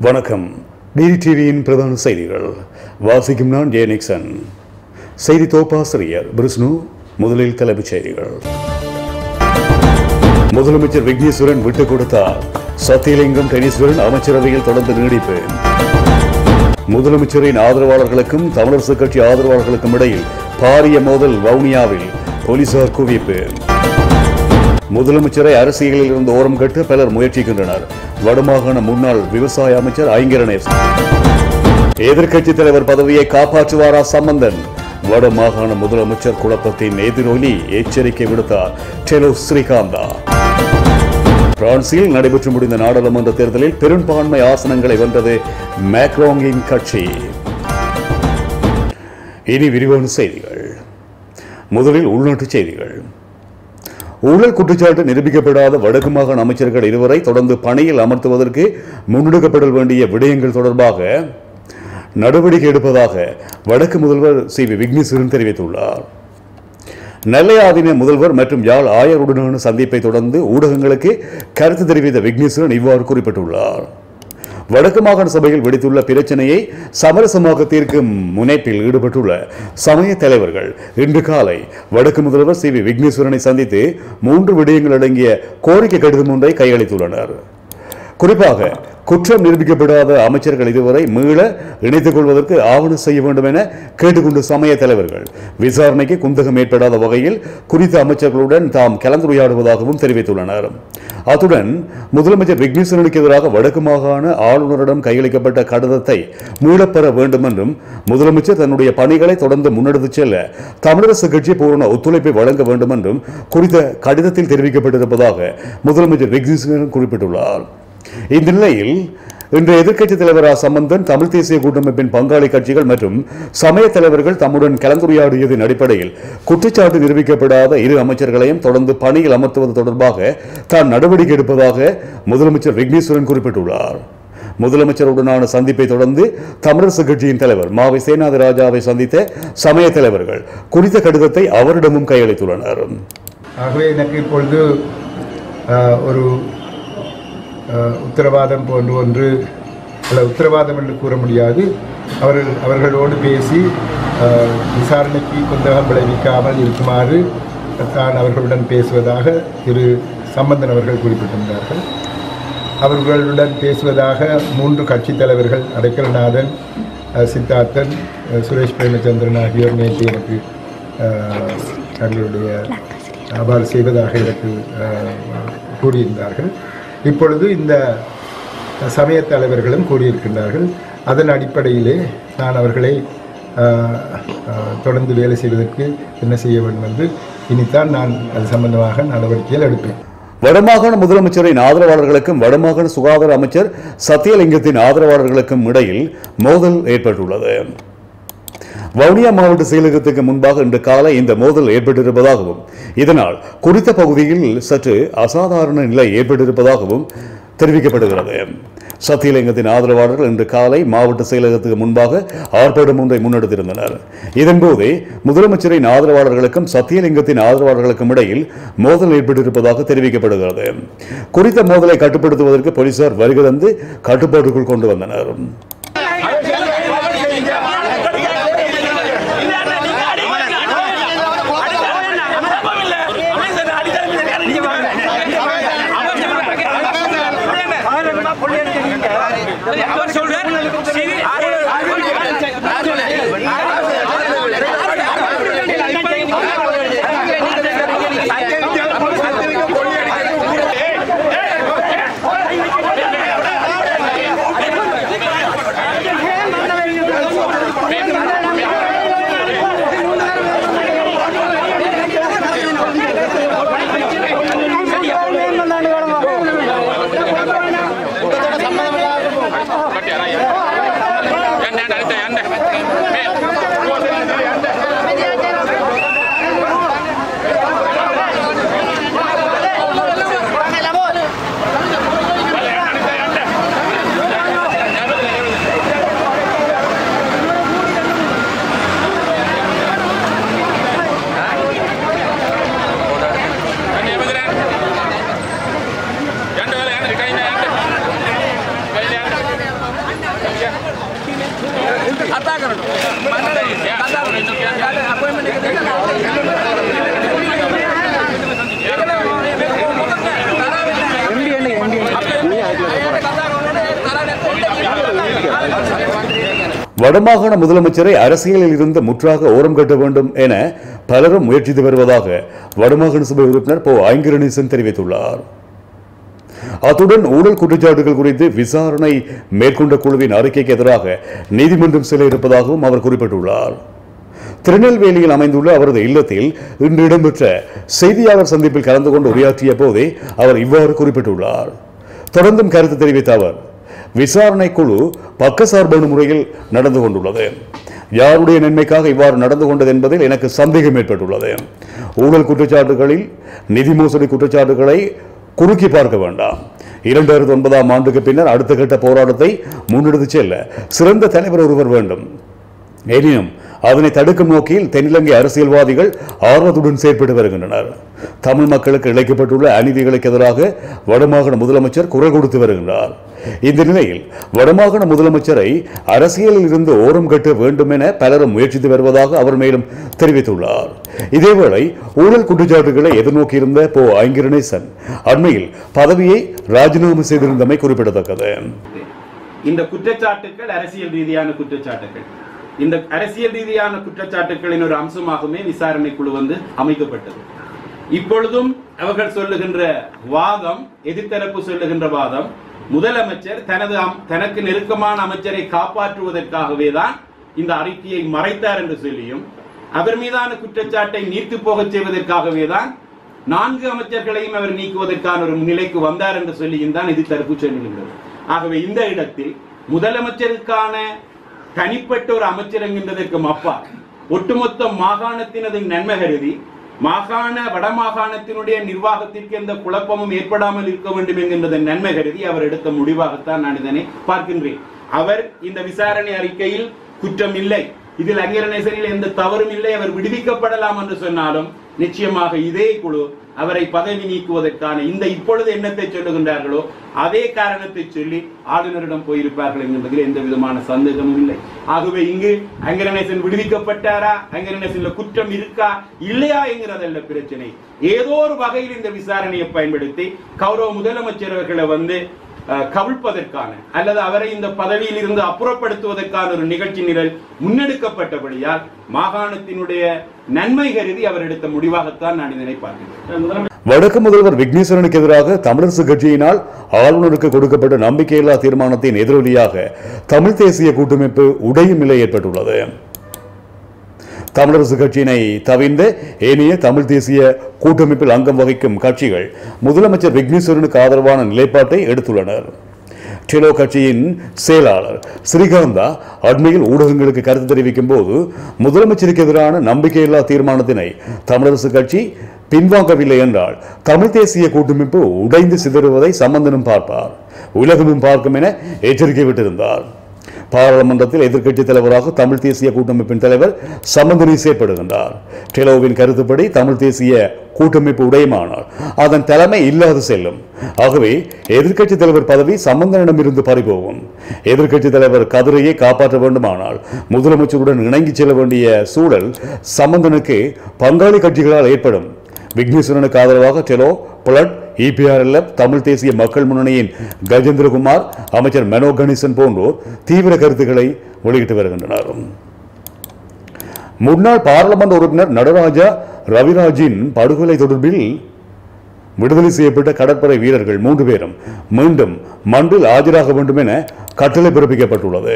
வணக்கம். டிடி டிவியின் பிரதான செய்திகள். வாசிக்கும் நான் ஜே நிக்சன். செய்தி தோப்பாசிரியர் பிரிஸ்னு முதலில் தலைப்புச் செய்திகள். முதலமைச்சர் விக்னேஸ்வரன் விட்டுக் கொடுத்தார். சத்தியலிங்கம் டெனீஸ்வரன் அமைச்சரவையில் தொடர்ந்து நீடிப்பு. முதலமைச்சரின் ஆதரவாளர்களுக்கும் தமிழரசு கட்சி ஆதரவாளர்களுக்கும் இடையில் பாரிய மோதல் வவுனியாவில் போலீசார் குவிப்பு. முதலமைச்சரை அரசியலில் இருந்து ஓரம் கட்டு பலர் முயற்சிக்கின்றனர். வடமாகாண முன்னாள் விவசாய அமைச்சர் ஐங்கரநேசன் எதிர்கட்சி தலைவர் பதவியை காப்பாற்றுவாரா சம்பந்தன்? வடமாகாண முதலமைச்சர் குழப்பத்தின் எதிரொலி எச்சரிக்கை விடுத்தார். டெலோ ஸ்ரீகாந்தா. பிரான்சில் நடைபெற்று முடிந்த நாடாளுமன்ற தேர்தலில் பெரும்பான்மை ஆசனங்களை வென்றது மேக்ரோங்கின் கட்சி. இனி விரிவான செய்திகள். முதலில் உள்நாட்டு செய்திகள். ஊழல் குற்றச்சாட்டு நிரூபிக்கப்படாத வடக்கு மாகாண அமைச்சர்கள் இருவரை தொடர்ந்து பணியில் அமர்த்துவதற்கு முன்னெடுக்கப்பட வேண்டிய விடயங்கள் தொடர்பாக நடவடிக்கை எடுப்பதாக வடக்கு முதல்வர் சி வி விக்னேஸ்வரன் தெரிவித்துள்ளார். நெல்லை ஆதீன முதல்வர் மற்றும் யாழ் ஆயருடனான சந்திப்பை தொடர்ந்து ஊடகங்களுக்கு கருத்து தெரிவித்த விக்னேஸ்வரன் இவ்வாறு குறிப்பிட்டுள்ளார். வடக்கு மாகாண சபையில் வெடித்துள்ள பிரச்சனையை சமரசமாக தீர்க்கும் முனைப்பில் ஈடுபட்டுள்ள சமய தலைவர்கள் இன்று காலை வடக்கு முதல்வர் சி வி விக்னேஸ்வரனை சந்தித்து மூன்று விடயங்கள் அடங்கிய கோரிக்கை கடிதம் ஒன்றை கையளித்துள்ளனர். குறிப்பாக குற்றம் நிரூபிக்கப்படாத அமைச்சர்கள் இதுவரை மீள இணைத்துக் கொள்வதற்கு ஆவணம் செய்ய வேண்டும் என கேட்டுக்கொண்ட சமய தலைவர்கள். விசாரணைக்கு குந்தகம் ஏற்படாத வகையில் குறித்த அமைச்சர்களுடன் தாம் கலந்துரையாடுவதாகவும் தெரிவித்துள்ளனர். அத்துடன் முதலமைச்சர் விக்னேஸ்வரனுக்கு எதிராக வடக்கு மாகாண ஆளுநரிடம் கையளிக்கப்பட்ட கடிதத்தை மீளப்பெற வேண்டும் என்றும் முதலமைச்சர் தன்னுடைய பணிகளை தொடர்ந்து முன்னெடுத்துச் செல்ல தமிழரசு கட்சி பூரண ஒத்துழைப்பை வழங்க வேண்டும் என்றும் குறித்த கடிதத்தில் தெரிவிக்கப்பட்டிருப்பதாக முதலமைச்சர் விக்னேஸ்வரன் குறிப்பிட்டுள்ளார். இந்நிலையில் இன்று எதிர்க்கட்சித் தலைவர் ஆ சம்பந்தன் தமிழ் தேசிய கூட்டமைப்பின் பங்காளி கட்சிகள் மற்றும் சமய தலைவர்கள் தம்முடன் கலந்துரையாடியதன் அடிப்படையில் குற்றச்சாட்டு நிரூபிக்கப்படாத இரு அமைச்சர்களையும் தொடர்ந்து பணியில் அமர்த்துவது தொடர்பாக தான் நடவடிக்கை எடுப்பதாக முதலமைச்சர் விக்னேஸ்வரன் குறிப்பிட்டுள்ளார். முதலமைச்சருடனான சந்திப்பை தொடர்ந்து தமிழரசு கட்சியின் தலைவர் மாவை சேனாதி ராஜாவை சந்தித்த சமய தலைவர்கள் குறித்த கடிதத்தை அவரிடமும் கையளித்துள்ளனர். ஆகவே எனக்கு இப்பொழுது ஒரு உத்தரவாதம் போன்று ஒன்று அல்ல உத்தரவாதம் என்று கூற முடியாது. அவர்கள் அவர்களோடு பேசி விசாரணைக்கு குந்தகம் விளைவிக்காமல் இருக்குமாறு தான் அவர்களுடன் பேசுவதாக திரு சம்பந்தன் அவர்கள் குறிப்பிட்டிருந்தார்கள். அவர்களுடன் பேசுவதாக மூன்று கட்சித் தலைவர்கள் அடைக்கலநாதன் சித்தார்த்தன் சுரேஷ் பிரேமச்சந்திரன் ஆகியோர் நேற்று எனக்கு தங்களுடைய அவ்வாறு செய்வதாக எனக்கு கூறியிருந்தார்கள். இப்பொழுது இந்த சமய தலைவர்களும் கூறியிருக்கின்றார்கள் அதன் அடிப்படையிலே நான் அவர்களை தொடர்ந்து வேலை செய்வதற்கு என்ன செய்ய வேண்டும் என்று இனித்தான் நான் அது சம்பந்தமாக நடவடிக்கைகள் எடுப்பேன். வடமாகாண முதலமைச்சரின் ஆதரவாளர்களுக்கும் வடமாகாண சுகாதார அமைச்சர் சத்தியலிங்கத்தின் ஆதரவாளர்களுக்கும் இடையில் மோதல் ஏற்பட்டுள்ளது. வவுனியா மாவட்ட செயலகத்துக்கு முன்பாக இன்று காலை இந்த மோதல் ஏற்பட்டிருப்பதாகவும் இதனால் குறித்த பகுதியில் சற்று அசாதாரண நிலை ஏற்பட்டிருப்பதாகவும் தெரிவிக்கப்படுகிறது. சத்தியலிங்கத்தின் ஆதரவாளர்கள் இன்று காலை மாவட்ட செயலகத்துக்கு முன்பாக ஆர்ப்பாட்டம் ஒன்றை முன்னெடுத்திருந்தனர். இதன்போது முதலமைச்சரின் ஆதரவாளர்களுக்கும் சத்தியலிங்கத்தின் ஆதரவாளர்களுக்கும் இடையில் மோதல் ஏற்பட்டிருப்பதாக தெரிவிக்கப்படுகிறது. குறித்த மோதலை கட்டுப்படுத்துவதற்கு போலீசார் வருகை தந்து கட்டுப்பாட்டுக்குள் கொண்டு வந்தனர். வடமாகாண முதலமைச்சரை அரசியலில் இருந்து முற்றாக ஓரம் கட்ட வேண்டும் என பலரும் முயற்சித்து வருவதாக வடமாகாண சபை உறுப்பினர் போ ஐங்கரணேசன் தெரிவித்துள்ளார். அத்துடன் ஊழல் குற்றச்சாட்டுகள் குறித்து விசாரணை மேற்கொண்ட குழுவின் அறிக்கைக்கு எதிராக நீதிமன்றம் செல்ல இருப்பதாகவும் அவர் குறிப்பிட்டுள்ளார். திருநெல்வேலியில் அமைந்துள்ள அவரது இல்லத்தில் இன்று இடம்பெற்ற செய்தியாளர் சந்திப்பில் கலந்து கொண்டு உரையாற்றிய போதே அவர் இவ்வாறு குறிப்பிட்டுள்ளார். தொடர்ந்தும் கருத்து தெரிவித்த அவர் விசாரணை குழு பக்கசார்பான முறையில் நடந்து கொண்டுள்ளது. யாருடைய நன்மைக்காக இவ்வாறு நடந்து கொண்டது என்பதில் எனக்கு சந்தேகம் ஏற்பட்டுள்ளது. ஊழல் குற்றச்சாட்டுகளில் நிதி மோசடி குற்றச்சாட்டுகளை குறுக்கி பார்க்க வேண்டாம். இரண்டாயிரத்தி ஒன்பதாம் ஆண்டுக்கு பின்னர் அடுத்த கட்ட போராட்டத்தை முன்னெடுத்து செல்ல சிறந்த தலைவர் ஒருவர் வேண்டும். எனினும் அதனை தடுக்கும் நோக்கில் தென்னிலங்கை அரசியல்வாதிகள் ஆர்வத்துடன் செயற்பட்டு வருகின்றனர். தமிழ் மக்களுக்கு இழைக்கப்பட்டுள்ள அநீதிகளுக்கு எதிராக வடமாகாண முதலமைச்சர் குரல் கொடுத்து வருகின்றார். இந்த நிலையில் வடமாகாண முதலமைச்சரை அரசியலில் இருந்து ஓரம் கட்ட வேண்டும் என பலரும் முயற்சித்து வருவதாக அவர் மேலும் தெரிவித்துள்ளார். இதேவேளை ஊழல் குற்றச்சாட்டுகளை எதிர்நோக்கியிருந்த போ ஐங்கரணேசன் அண்மையில் பதவியை ராஜினாமா செய்திருந்தமை குறிப்பிடத்தக்கது. இந்த குற்றச்சாட்டுகள் அரசியல் ரீதியான குற்றச்சாட்டுகள். இந்த அரசியல் ரீதியான குற்றச்சாட்டுகளின் ஒரு அம்சமாகவே விசாரணை குழு வந்து அமைக்கப்பட்டது. இப்பொழுதும் அவர்கள் சொல்லுகின்ற வாதம் எதிர்த்தரப்பு சொல்லுகின்ற வாதம் முதலமைச்சர் தனது அம்- தனக்கு நெருக்கமான அமைச்சரை காப்பாற்றுவதற்காகவே தான் இந்த அறிக்கையை மறைத்தார் என்று சொல்லியும் அவர் மீதான குற்றச்சாட்டை நீர்த்து போகச் செய்வதற்காகவே தான் நான்கு அமைச்சர்களையும் அவர் நீக்குவதற்கான ஒரு நிலைக்கு வந்தார் என்று சொல்லியும் தான் எதிர்த்தரப்பு தரப்பு சொல்லுகின்றது. ஆகவே இந்த இடத்தில் முதலமைச்சருக்கான தனிப்பட்ட ஒரு அமைச்சர் என்கின்றதற்கு அப்பா. ஒட்டுமொத்த மாகாணத்தினது நன்மை கருதி மாகாண வடமாகாணத்தினுடைய நிர்வாகத்திற்கு எந்த குழப்பமும் ஏற்படாமல் இருக்க வேண்டும் என்கின்றதன் நன்மை கருதி அவர் எடுத்த முடிவாகத்தான் நான் இதனை பார்க்கின்றேன். அவர் இந்த விசாரணை அறிக்கையில் குற்றம் இல்லை. இதில் அங்கரணேசனில் எந்த தவறும் இல்லை. அவர் விடுவிக்கப்படலாம் என்று சொன்னாலும் நிச்சயமாக இதே குழு அவரை பதவி நீக்குவதற்கான இந்த இப்பொழுது எண்ணத்தை சொல்லுகின்றார்களோ அதே காரணத்தை சொல்லி ஆளுநரிடம் போயிருப்பார்கள் என்கின்றதில் எந்த விதமான சந்தேகமும் இல்லை. ஆகவே இங்கு அங்கரணேசன் விடுவிக்கப்பட்டாரா? அங்கரணேசன்ல குற்றம் இருக்கா? இல்லையா என்கிறதல்ல பிரச்சனை. ஏதோ ஒரு வகையில் இந்த விசாரணையை பயன்படுத்தி கௌரவ முதலமைச்சர் அவர்களை வந்து கவிழ்ப்பதற்கான அல்லது அவரை இந்த பதவியில் இருந்து அப்புறப்படுத்துவதற்கான ஒரு நிகழ்ச்சி நிரல் முன்னெடுக்கப்பட்டபடியால் மாகாணத்தினுடைய நன்மை கருதி அவர் எடுத்த முடிவாகத்தான் நான் இதனை பார்க்கிறேன். வடக்கு முதல்வர் விக்னேஸ்வரனுக்கு எதிராக தமிழரசு கட்சியினால் ஆளுநருக்கு கொடுக்கப்பட்ட நம்பிக்கையில்லா தீர்மானத்தின் எதிரொலியாக தமிழ் தேசிய கூட்டமைப்பு உடையும் நிலை ஏற்பட்டுள்ளது. தமிழரசு கட்சியினை தவிர்ந்த ஏனைய தமிழ் தேசிய கூட்டமைப்பில் அங்கம் வகிக்கும் கட்சிகள் முதலமைச்சர் விக்னேஸ்வரனுக்கு ஆதரவான நிலைப்பாட்டை எடுத்துள்ளனர். டெலோ கட்சியின் செயலாளர் ஸ்ரீகாந்தா அண்மையில் ஊடகங்களுக்கு கருத்து தெரிவிக்கும் போது முதலமைச்சருக்கு எதிரான நம்பிக்கையில்லா தீர்மானத்தினை தமிழரசு கட்சி பின்வாங்கவில்லை என்றால் தமிழ் தேசிய கூட்டமைப்பு உடைந்து சிதறுவதை சம்பந்தனும் பார்ப்பார். உலகமும் பார்க்கும் என எச்சரிக்கை விட்டிருந்தார். பாராளுமன்றத்தில் எதிர்க்கட்சி தலைவராக தமிழ் தேசிய கூட்டமைப்பின் தலைவர் சம்பந்தனி செயற்படுகின்றார். டெலோவின் கருத்துப்படி தமிழ் தேசிய கூட்டமைப்பு உடையமானால் அதன் தலைமை இல்லாது செல்லும். ஆகவே எதிர்க்கட்சி தலைவர் பதவி சம்பந்தனிடமிருந்து பறிபோகும். எதிர்க்கட்சி தலைவர் கதிரையை காப்பாற்ற வேண்டுமானால் முதலமைச்சருடன் இணங்கி செல்ல வேண்டிய சூழல் சம்பந்தனுக்கு பங்காளி கட்சிகளால் ஏற்படும். விக்னேஸ்வரனுக்கு ஆதரவாக டெலோ புலட் இபிஆர்எல்எஃப் தமிழ் தேசிய மக்கள் முன்னணியின் கஜேந்திரகுமார் அமைச்சர் மனோ கணேசன் போன்றோர் தீவிர கருத்துக்களை வெளியிட்டு வருகின்றனர். முன்னாள் பாராளுமன்ற உறுப்பினர் நடராஜா ரவிராஜின் படுகொலை தொடர்பில் விடுதலை செய்யப்பட்ட கடற்படை வீரர்கள் மூன்று பேரும் மீண்டும் மன்றில் ஆஜராக வேண்டும் என கட்டளை பிறப்பிக்கப்பட்டுள்ளது.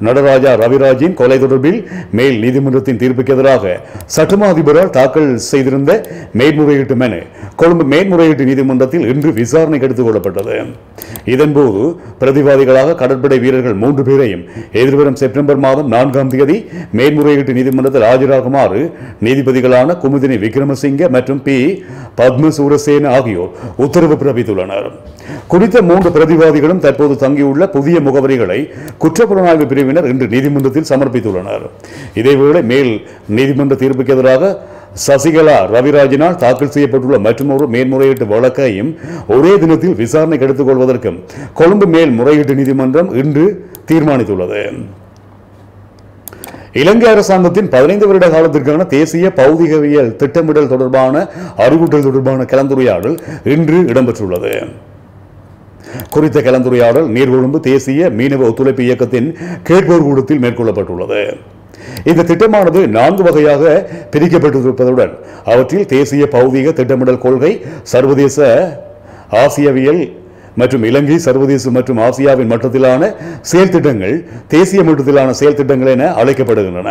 நடராஜா ரவிராஜின் கொலை தொடர்பில் மேல் நீதிமன்றத்தின் தீர்ப்புக்கு எதிராக சட்டமா அதிபரால் தாக்கல் செய்திருந்த மேல்முறையீட்டு மனு கொழும்பு மேல்முறையீட்டு நீதிமன்றத்தில் இன்று விசாரணைக்கு எடுத்துக் கொள்ளப்பட்டது. இதன்போது பிரதிவாதிகளாக கடற்படை வீரர்கள் மூன்று பேரையும் எதிர்வரும் செப்டம்பர் மாதம் நான்காம் தேதி மேல்முறையீட்டு நீதிமன்றத்தில் ஆஜராகுமாறு நீதிபதிகளான குமுதினி விக்ரமசிங்க மற்றும் பி பத்மசூரசேன ஆகியோர் உத்தரவு பிறப்பித்துள்ளனர். குறித்த மூன்று பிரதிவாதிகளும் தற்போது தங்கியுள்ள புதிய முகவரிகளை குற்றப்புலனாய்வு பிரிவினர் இன்று நீதிமன்றத்தில் சமர்ப்பித்துள்ளனர். இதேவேளை மேல் நீதிமன்ற தீர்ப்புக்கு எதிராக சசிகலா ரவிராஜினால் தாக்கல் செய்யப்பட்டுள்ள மற்றொரு மேல்முறையீட்டு வழக்கையும் ஒரே தினத்தில் விசாரணைக்கு எடுத்துக் கொள்வதற்கும் கொழும்பு மேல் முறையீட்டு நீதிமன்றம் இன்று தீர்மானித்துள்ளது. இலங்கை அரசாங்கத்தின் பதினைந்து வருட காலத்திற்கான தேசிய பௌதிகவியல் திட்டமிடல் தொடர்பான அறிவூட்டல் தொடர்பான கலந்துரையாடல் இன்று இடம்பெற்றுள்ளது. குறித்த கலந்துரையாடல் நீர்கொழும்பு தேசிய மீனவ ஒத்துழைப்பு இயக்கத்தின் கேட்போர் கூடத்தில் மேற்கொள்ளப்பட்டுள்ளது. இந்த திட்டமானது நான்கு வகையாக பிரிக்கப்பட்டிருப்பதுடன் அவற்றில் தேசிய பௌதீக திட்டமிடல் கொள்கை சர்வதேச ஆசியவியல் மற்றும் இலங்கை சர்வதேச மற்றும் ஆசியாவின் மட்டத்திலான செயல் திட்டங்கள் தேசிய மட்டத்திலான செயல் திட்டங்கள் என அழைக்கப்படுகின்றன.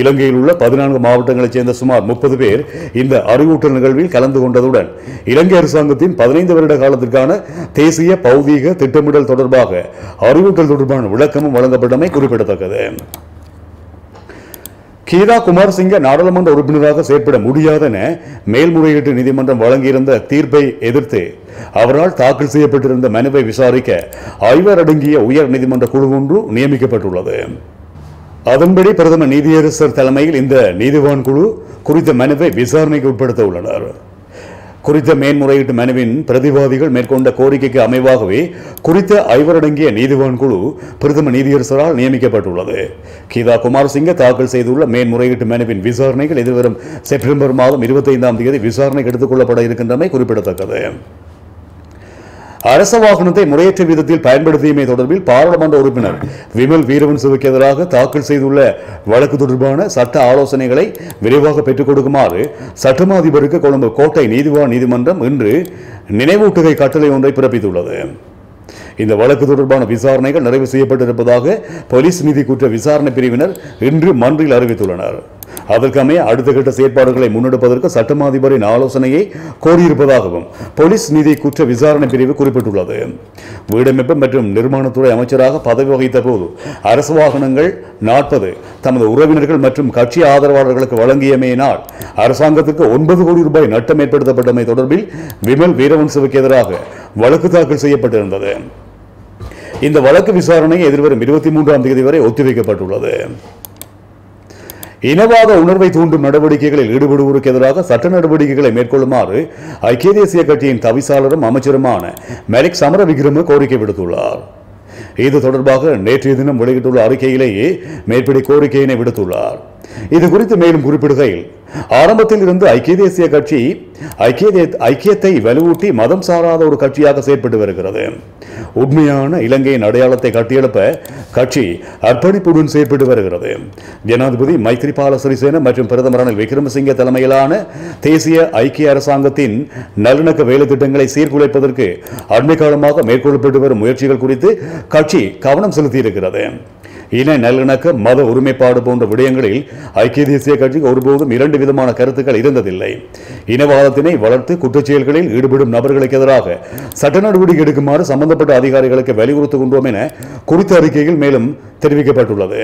இலங்கையில் உள்ள பதினான்கு மாவட்டங்களைச் சேர்ந்த சுமார் முப்பது பேர் இந்த அறிவூட்டல் நிகழ்வில் கலந்து கொண்டதுடன் இலங்கை அரசாங்கத்தின் பதினைந்து வருட காலத்திற்கான தேசிய பௌதீக திட்டமிடல் தொடர்பாக அறிவூட்டல் தொடர்பான விளக்கமும் வழங்கப்பட்டமை குறிப்பிடத்தக்கது. கீதா குமாரசிங்க நாடாளுமன்ற உறுப்பினராக செயற்பட முடியாதென மேல்முறையீட்டு நீதிமன்றம் வழங்கியிருந்த தீர்ப்பை எதிர்த்து அவரால் தாக்கல் செய்யப்பட்டிருந்த மனுவை விசாரிக்க ஐவர் அடங்கிய உயர் நீதிமன்ற குழு ஒன்று நியமிக்கப்பட்டுள்ளது. அதன்படி பிரதம நீதியரசர் தலைமையில் இந்த நீதிவான் குழு குறித்த மனுவை விசாரணைக்கு உட்படுத்த உள்ளனர் குறித்த மேன்முறையீட்டு மனுவின் பிரதிவாதிகள் மேற்கொண்ட கோரிக்கைக்கு அமைவாகவே குறித்த ஐவரடங்கிய நீதிவான் குழு பிரதம நீதியரசரால் நியமிக்கப்பட்டுள்ளது. கீதா குமாரசிங்க தாக்கல் செய்துள்ள மேன்முறையீட்டு மனுவின் விசாரணைகள் எதிர்வரும் செப்டம்பர் மாதம் இருபத்தைந்தாம் தேதி விசாரணைக்கு எடுத்துக் கொள்ளப்பட இருக்கின்றமை குறிப்பிடத்தக்கது. அரச வாகனத்தை முறையற்ற விதத்தில் பயன்படுத்தியமை தொடர்பில் பாராளுமன்ற உறுப்பினர் விமல் வீரவன்சுவுக்கு எதிராக தாக்கல் செய்துள்ள வழக்கு தொடர்பான சட்ட ஆலோசனைகளை விரைவாக பெற்றுக் கொடுக்குமாறு சட்டமா அதிபருக்கு கொழும்பு கோட்டை நீதிவான் நீதிமன்றம் இன்று நினைவூட்டுகை கட்டளை ஒன்றை பிறப்பித்துள்ளது. இந்த வழக்கு தொடர்பான விசாரணைகள் நிறைவு செய்யப்பட்டிருப்பதாக போலீஸ் நீதி குற்ற விசாரணை பிரிவினர் இன்று மன்றில் அறிவித்துள்ளனர். அதற்கமைய அடுத்த கட்ட செயற்பாடுகளை முன்னெடுப்பதற்கு சட்டமா அதிபரின் ஆலோசனையை கோரியிருப்பதாகவும் போலீஸ் நிதி குற்ற விசாரணை பிரிவு குறிப்பிட்டுள்ளது. வீடமைப்பு மற்றும் நிர்மாணத்துறை அமைச்சராக பதவி வகித்த போது அரசு வாகனங்கள் நாற்பது தமது உறவினர்கள் மற்றும் கட்சி ஆதரவாளர்களுக்கு வழங்கியமையினால் அரசாங்கத்துக்கு ஒன்பது கோடி ரூபாய் நட்டம் ஏற்படுத்தப்பட்டமை தொடர்பில் விமல் வீரவன்சவுக்கு எதிராக வழக்கு தாக்கல் செய்யப்பட்டிருந்தது. இந்த வழக்கு விசாரணை எதிர்வரும் இருபத்தி மூன்றாம் தேதி வரை ஒத்திவைக்கப்பட்டுள்ளது. இனவாத உணர்வை தூண்டும் நடவடிக்கைகளில் ஈடுபடுவோருக்கு எதிராக சட்ட நடவடிக்கைகளை மேற்கொள்ளுமாறு ஐக்கிய தேசிய கட்சியின் தவிசாளரும் அமைச்சருமான மெரிக் சமரவிக்ரம கோரிக்கை விடுத்துள்ளார். இது தொடர்பாக நேற்றைய தினம் வெளியிட்டுள்ள அறிக்கையிலேயே மேற்படி கோரிக்கையினை விடுத்துள்ளார். இது குறித்து மேலும் குறிப்பிடுகையில் ஆரம்பத்தில் இருந்து ஐக்கிய தேசிய கட்சி ஐக்கிய ஐக்கியத்தை வலுவூட்டி மதம் சாராத ஒரு கட்சியாக செயற்பட்டு வருகிறது. உண்மையான இலங்கையின் அடையாளத்தை கட்டியெழுப்ப கட்சி அர்ப்பணிப்புடன் செயற்பட்டு வருகிறது. ஜனாதிபதி மைத்ரிபால சிறிசேன மற்றும் பிரதமர் ரணில் விக்ரமசிங்க தலைமையிலான தேசிய ஐக்கிய அரசாங்கத்தின் நல்லிணக்க வேலை திட்டங்களை சீர்குலைப்பதற்கு அண்மை காலமாக மேற்கொள்ளப்பட்டு வரும் முயற்சிகள் குறித்து கட்சி கவனம் செலுத்தியிருக்கிறது. இன நல்லிணக்க மத ஒருமைப்பாடு போன்ற விடயங்களில் ஐக்கிய தேசிய கட்சிக்கு ஒருபோதும் இரண்டு விதமான கருத்துக்கள் இருந்ததில்லை. இனவாதத்தினை வளர்த்து குற்றச்செயல்களில் ஈடுபடும் நபர்களுக்கு எதிராக சட்ட நடவடிக்கை எடுக்குமாறு சம்பந்தப்பட்ட அதிகாரிகளுக்கு வலியுறுத்துகின்றோம் என குறித்த அறிக்கையில் மேலும் தெரிவிக்கப்பட்டுள்ளது.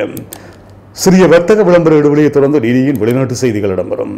சிறிய வர்த்தக விளம்பர இடைவெளியை தொடர்ந்து டிடியின் வெளிநாட்டு செய்திகள் இடம்பெறும்.